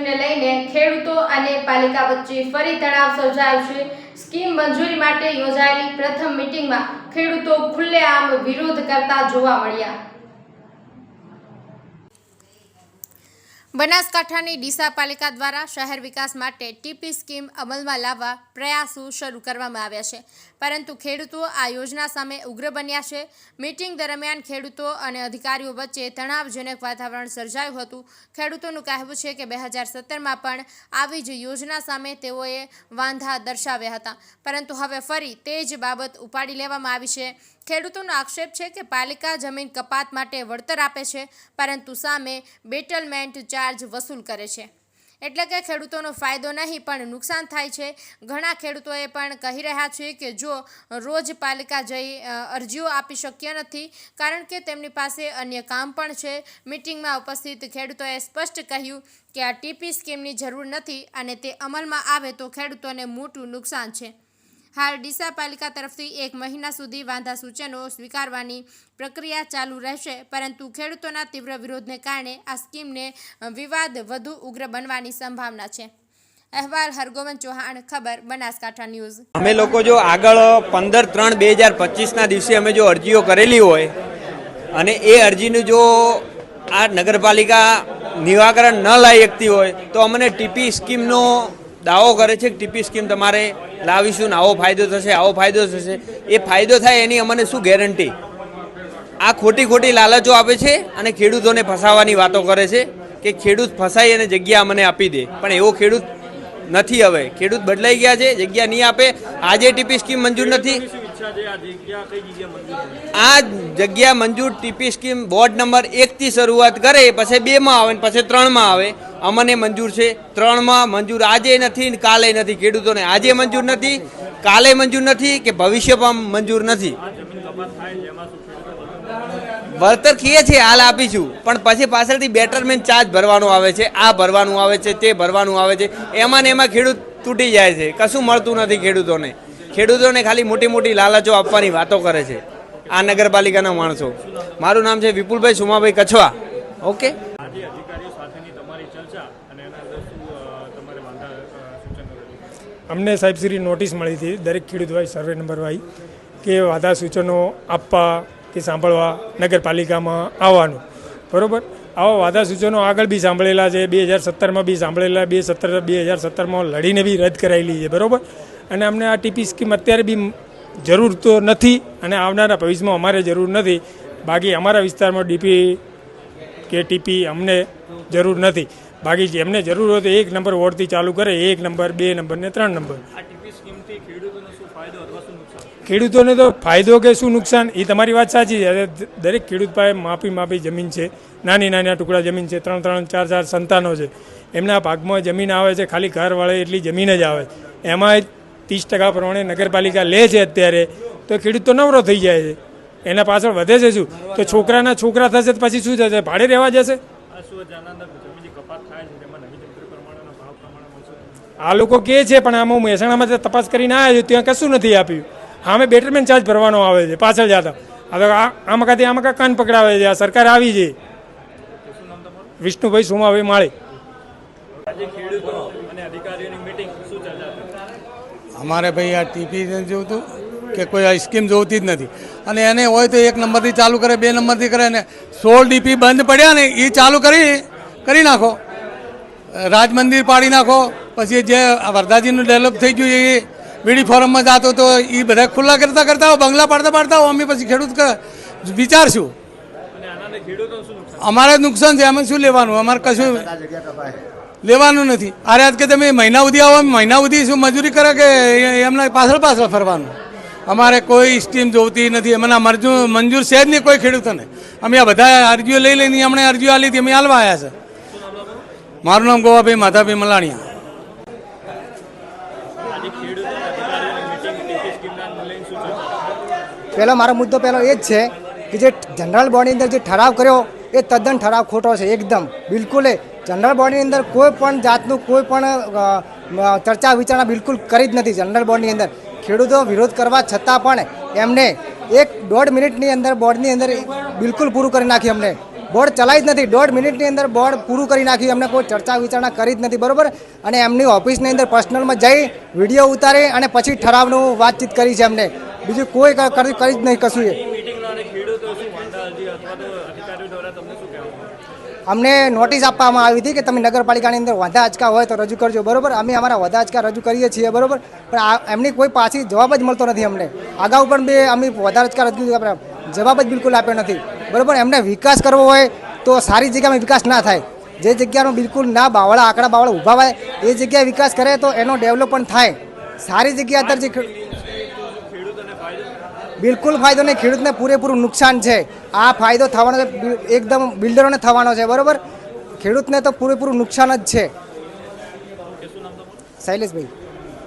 સ્કીમને લઈને ખેડૂતો અને પાલિકા વચ્ચે ફરી તણાવ સર્જાયો છે. સ્કીમ મંજૂરી માટે યોજાયેલી પ્રથમ મિટિંગમાં ખેડૂતો ખુલ્લેઆમ વિરોધ કરતા જોવા મળ્યા. બનાસકાંઠાની ડીસા પાલિકા દ્વારા શહેર વિકાસ માટે ટીપી સ્કીમ અમલમાં લાવવા પ્રયાસો શરૂ કરવામાં આવ્યા છે. પરંતુ ખેડૂતો આ યોજના સામે ઉગ્ર બન્યા છે. મીટિંગ દરમિયાન ખેડૂતો અને અધિકારીઓ વચ્ચે તણાવજનક વાતાવરણ સર્જાયું હતું. ખેડૂતોનું કહેવું છે કે બે હજાર સત્તરમાં પણ આવી જ યોજના સામે તેઓએ વાંધા દર્શાવ્યા હતા. પરંતુ હવે ફરી તે જ બાબત ઉપાડી લેવામાં આવી છે. ખેડૂતોનો આક્ષેપ છે કે પાલિકા જમીન કપાત માટે વળતર આપે છે, પરંતુ સામે બેટલમેન્ટ ચાર્જ વસૂલ કરે છે. એટલે કે ખેડૂતોનો ફાયદો નહીં, પણ નુકસાન થાય છે. ઘણા ખેડૂતોએ પણ કહી રહ્યા છે કે જો રોજ પાલિકા જઈ અરજીઓ આપી શક્ય નથી, કારણ કે તેમની પાસે અન્ય કામ પણ છે. મિટિંગમાં ઉપસ્થિત ખેડૂતોએ સ્પષ્ટ કહ્યું કે આ ટીપી સ્કીમની જરૂર નથી અને તે અમલમાં આવે તો ખેડૂતોને મોટું નુકસાન છે. હાલ ડીસા પાલિકા તરફથી એક મહિના સુધી વાંધા સૂચનો સ્વીકારવાની પ્રક્રિયા ચાલુ રહેશે, પરંતુ ખેડૂતોના તીવ્ર વિરોધને કારણે આ સ્કીમને વિવાદ વધુ ઉગ્ર બનવાની સંભાવના છે. અહેવાલ હરગોવન ચૌહાણ, ખબર, બનાસકાંઠા ન્યૂઝ. અમે લોકો જો આગળ પંદર ત્રણ બે હજાર પચીસના દિવસે અમે જો અરજીઓ કરેલી હોય અને એ અરજીનું જો આ નગરપાલિકા નિરાકરણ ન લાવી શકતી હોય તો અમને ટીપી સ્કીમનો દાવો કરે છે કે ટીપી સ્કીમ તમારે લાવીશું ને આવો ફાયદો થશે, આવો ફાયદો થશે. એ ફાયદો થાય એની અમને શું ગેરંટી આ ખોટી ખોટી લાલચો આપે છે અને ખેડૂતોને ફસાવાની વાતો કરે છે કે ખેડૂત ફસાઈ અને જગ્યા અમને આપી દે. પણ એવો ખેડૂત નથી હવે. ખેડૂત બદલાઈ ગયા છે, જગ્યા નહીં આપે. આજે ટીપી સ્કીમ મંજૂર નથી. આ જગ્યા મંજૂર ટીપી સ્કીમ બોર્ડ નંબર એકથી શરૂઆત કરે પછી બેમાં આવે ને પછી ત્રણમાં આવે. અમને મંજૂર છે. ત્રણમાં મંજૂર આજે નથી ને કાલે નથી. ખેડૂતોને આજે મંજૂર નથી કાલે મંજૂર નથી કે ભવિષ્યમાં મંજૂર નથી. વળતર કીએ છીએ હાલ આપીશું. પણ પછી પાછળથી બેટરમેન્ટ ચાર્જ ભરવાનો આવે છે આ ભરવાનું આવે છે તે ભરવાનું આવે છે. એમાં ને એમાં ખેડૂત તૂટી જાય છે. કશું મળતું નથી ખેડૂતોને. ખેડૂતોને ખાલી મોટી મોટી લાલચો આપવાની વાતો કરે છે. આ નગરપાલિકાના માણસો. મારું નામ છે વિપુલભાઈ સુમાભાઈ કછવા. ઓકે? આજે અધિકારીઓ સાથેની તમારી ચર્ચા અને એના અંદર શું અ, તમારે વાંધા અ, સૂચનો રજૂ અમને સાહેબશ્રી નોટિસ મળી હતી દરેક ખેડૂત વાઇઝ સર્વે નંબર વાઇઝ કે વાદા સૂચનો આપવા કે સાંભળવા નગરપાલિકામાં આવવાનું. બરોબર? આવા વાદા સૂચનો આગળ બી સાંભળેલા છે બે હજાર સત્તરમાં બી સાંભળેલા બે સત્તર બે હજાર સત્તરમાં લડીને બી રદ કરાયેલી છે બરોબર? અને અમને આ ટીપી સ્કીમ અત્યારે બી જરૂર તો નથી અને આવનારા ભવિષ્યમાં અમારે જરૂર નથી. બાકી અમારા વિસ્તારમાં ડીપી કે ટીપી અમને જરૂર નથી. બાકી જેમને જરૂર હોય તો એક નંબર વોર્ડથી ચાલુ કરે એક નંબર બે નંબર ને ત્રણ નંબર. ખેડૂતોનો તો ફાયદો કે શું નુકસાન? એ તમારી વાત સાચી છે. દરેક ખેડૂત પાસે માપી માપી જમીન છે. નાની નાના ટુકડા જમીન છે. ત્રણ ત્રણ ચાર ચાર સંતાનો છે. એમના ભાગમાં જમીન આવે છે. ખાલી ઘર વળે એટલી જમીન જ આવે. એમાં ત્રીસ ટકા પ્રમાણે નગરપાલિકા લે છે અત્યારે, તો ખેડૂત તો નવરો થઈ જાય છે. એના પાછળ વધે છે શું? તો છોકરાના છોકરા થશે તો પછી શું થશે? ભાડે રહેવા જશે? આ લોકો કહે છે, પણ આમાં મહેસાણામાં તો તપાસ કરીને આવ્યા છે, ત્યાં કશું નથી આપ્યું. હામે બેટરમેન્ટ ચાર્જ ભરવાનો આવે છે, પાછળ જતા. આ- આમાં કાંથી આમાં કાં કાન પકડાવે છે? આ સરકાર આવી છે. વિષ્ણુભાઈ સુમાભાઈ માળી. અમારે ભાઈ આ ટીપી જોતું કે કોઈ આ સ્કીમ જોતી જ નથી. અને એને હોય તો એક નંબરથી ચાલુ કરે બે નંબરથી કરે ને સોળ ડીપી બંધ પડ્યા ને એ ચાલુ કરી કરી નાખો. રાજ મંદિર પાડી નાખો પછી જે વરદાજીનું ડેવલપ થઈ ગયું એ વીડી ફોરમમાં જતો તો એ બધા ખુલ્લા કરતા કરતા હોય બંગલા પાડતા પાડતા હોય અમે પછી ખેડૂત વિચારશું. અને આનાને ખેડૂતોને શું નુકસાન? અમારે નુકસાન છે અમે શું લેવાનું? અમારે કશું લેવાનું નથી. અરે આજ કે તમે મહિના સુધી આવો, મહિના સુધી શું મજૂરી કરે કે એમના પાછળ પાછળ ફરવાનું? અમારે કોઈ સ્કીમ જોતી નથી. એમના મરજુ મંજૂર છે જ નહીં કોઈ ખેડૂતોને. અમે આ બધા અરજીઓ લઈ લઈને અમને અરજીઓ આ લીધી અમે હાલવા આવ્યા છે. મારું નામ ગોવાભાઈ, માધાભાઈ મલાણીયા. પહેલો મારો મુદ્દો પહેલો એ જ છે કે જે જનરલ બોર્ડની અંદર જે ઠરાવ કર્યો એ તદ્દન ઠરાવ ખોટો છે, એકદમ. બિલકુલ એ જનરલ બોડીની અંદર કોઈ પણ જાતનું કોઈ પણ ચર્ચા વિચારણા બિલકુલ કરી જ નથી જનરલ બોર્ડની અંદર. ખેડૂતો વિરોધ કરવા છતાં પણ એમને એક દોઢ મિનિટની અંદર બોર્ડની અંદર બિલકુલ પૂરું કરી નાખ્યું અમને. બોર્ડ ચલાવી જ નથી. દોઢ મિનિટની અંદર બોર્ડ પૂરું કરી નાખ્યું એમને કોઈ ચર્ચા વિચારણા કરી જ નથી, બરોબર? અને એમની ઓફિસની અંદર પર્સનલમાં જઈ વીડિયો ઉતારી અને પછી ઠરાવનું વાતચીત કરી છે એમને બીજું કોઈ કરી જ નહીં કશું એ મીટિંગના અને ખેડૂતો શું વાંધા અરજી અથવા તો અધિકારીઓ દ્વારા તમને શું કહેવામાં આવે? અમને નોટિસ આપવામાં આવી હતી કે તમે નગરપાલિકાની અંદર વાંધા આંચકા હોય તો રજૂ કરજો, બરોબર? અમે અમારા વાંધા આંચકા રજૂ કરીએ છીએ, બરોબર? પણ એમની કોઈ પાછી જવાબ જ મળતો નથી અમને. અગાઉ પણ બે અમે વધારે આંચકા રજૂ જવાબ જ બિલકુલ આપ્યો નથી. બરોબર? એમને વિકાસ કરવો હોય તો સારી જગ્યામાં વિકાસ ના થાય. જે જગ્યાનો બિલકુલ ના બાવળા, આંકડા બાવળા ઊભા હોય, એ જગ્યાએ વિકાસ કરે તો એનો ડેવલપમેન્ટ થાય. સારી જગ્યા અત્યારે જે બિલકુલ ફાયદો નહીં. ખેડૂતને પૂરેપૂરું નુકસાન છે. આ ફાયદો થવાનો છે એકદમ બિલ્ડરોને થવાનો છે, બરાબર? ખેડૂતને તો પૂરેપૂરું નુકસાન જ છે. શૈલેષભાઈ.